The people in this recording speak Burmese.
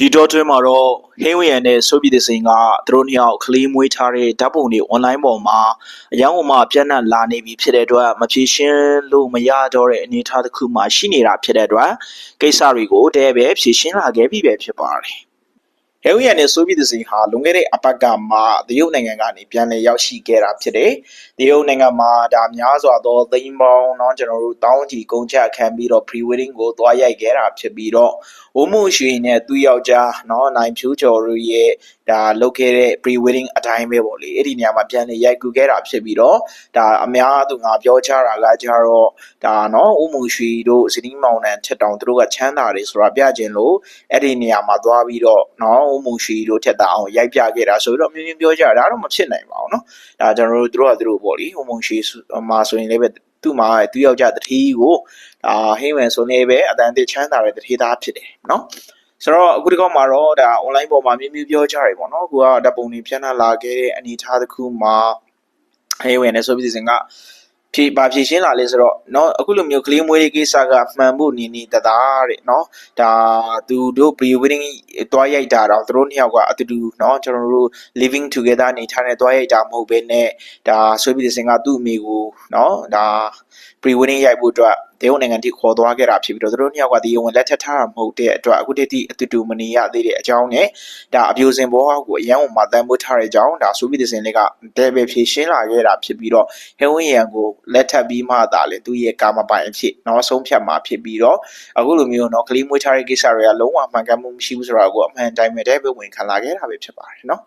ဒီတော့တွင်းမှာတော့ဟင်းဝရံနဲ့ဆိုပြည်သစင်ကသူတို့နှစ်ယောက်ကလေးမွေးထားတဲ့ဓာတ်ပုံတွေ online ပေါ်မှာအယောင်အမပြန့်နှံ့လာနေပြီဖြစ်တဲ့အတွက်မဖြေရှင်းလို့မရတော့တဲ့အနေအထားတစ်ခုမှရှိနေတာဖြစ်တဲ့အတွက်ကိစ္စတွေကိုတည်းပဲဖြေရှင်းလာခဲ့ပြီပဲဖြစ်ပါတယ် ။ဒေဝီယန်နဲ့ဆိုဗီယက်တစီဟာလွန်ခဲ့တဲ့အပတ်ကမှတရုတ်နိုင်ငံကနေပြန်လည်ရောက်ရှိခဲ့တာဖြစ်တယ်။တရုတ်နိုင်ငံမှာဒါများစွာသောသိန်းပေါင်းနော်ကျွန်တော်တို့တောင်းကြီးကုန်ချခံပြီးတော့ pre wedding ကိုသွားရိုက်ခဲ့တာဖြစ်ပြီးတော့ဝမှုရွှေနဲ့သူ့ယောက်ျားနော်နိုင်ဖြူကျော်တို့ရဲ့ဒါလုပ်ခဲ့တဲ့ pre wedding အတိုင်းပဲပေါ့လေအဲ့ဒီနေရာမှာပြန်လည်ရိုက်ကူခဲ့တာဖြစ်ပြီးတော့ဒါအများသူငါပြောချတာကကြတော့ဒါနော်ဦးမူရွှေတို့ဇနီးမောင်နှံချက်တောင်တို့ကချမ်းသာတယ်ဆိုတာပြခြင်းလို့အဲ့ဒီနေရာမှာသွားပြီးတော့နော်ဥမှုရှိတို့ထက်တာအောင်ရိုက်ပြခဲ့တာဆိုတော့မြင်းမြင်းပြောကြတာဒါတော့မဖြစ်နိုင်ပါဘူးเนาะဒါကျွန်တော်တို့တို့ကသူတို့ပေါ့လေဥမှုရှိမှာဆိုရင်လည်းပဲသူ့မှာသူယောက်ျားတတိကိုဒါဟင်းဝင်ဆိုနေပဲအတန်တစ်ချမ်းသာတဲ့တတိသားဖြစ်တယ်เนาะဆိုတော့အခုဒီကောက်မှာတော့ဒါ online ပေါ်မှာမြင်းမြင်းပြောကြတယ်ပေါ့နော်ကိုကဓာတ်ပုံတွေဖြန့်နှံ့လာခဲ့တဲ့အနေအထားတစ်ခုမှာဟင်းဝင်နဲ့ဆိုပြီးစီစဉ်က ဖြေပါဖြေရှင်းလာလဲဆိုတော့เนาะအခုလိုမျိုးကလေးမွေးရေးကိစ္စကမှန်ဖို့နေနေတသားတဲ့เนาะဒါသူတို့ pre wedding တွားရိုက်တာတော့သူတို့နှစ်ယောက်ကအတူတူเนาะကျွန်တော်တို့ living together နေထားတဲ့တွားရိုက်တာမဟုတ်ဘဲနဲ့ဒါဆွေးပြီးတဲ့စင်ကသူ့အမိကိုเนาะဒါ pre wedding ရိုက်ဖို့အတွက် တရုတ်နိုင်ငံထိခေါ်သွားခဲ့တာဖြစ်ပြီးတော့သူတို့နှစ်ယောက်ကဒီဝင်လက်ထက်ထားတာမဟုတ်တဲ့အတွက်အခုတည်းကအတူတူမနေရသေးတဲ့အကြောင်းနဲ့ဒါအပြိုစင်ဘောကိုအရန်ဝင်မှတန်ဖိုးထားတဲ့အကြောင်းဒါဆိုပြီးတဲ့စင်လေးကဒဲပဲဖြေရှင်းလာခဲ့တာဖြစ်ပြီးတော့ဟင်းဝင်းရန်ကိုလက်ထပ်ပြီးမှသာလေသူ့ရဲ့ကာမပိုင်အဖြစ်နောက်ဆုံးဖြတ်မှာဖြစ်ပြီးတော့အခုလိုမျိုးတော့ကလေးမွေးထားတဲ့ကိစ္စတွေကလုံးဝမှန်ကန်မှုမရှိဘူးဆိုတာကိုအမှန်တိုင်းပဲဒဲပဲဝင်ခံလာခဲ့တာပဲဖြစ်ပါတယ်နော်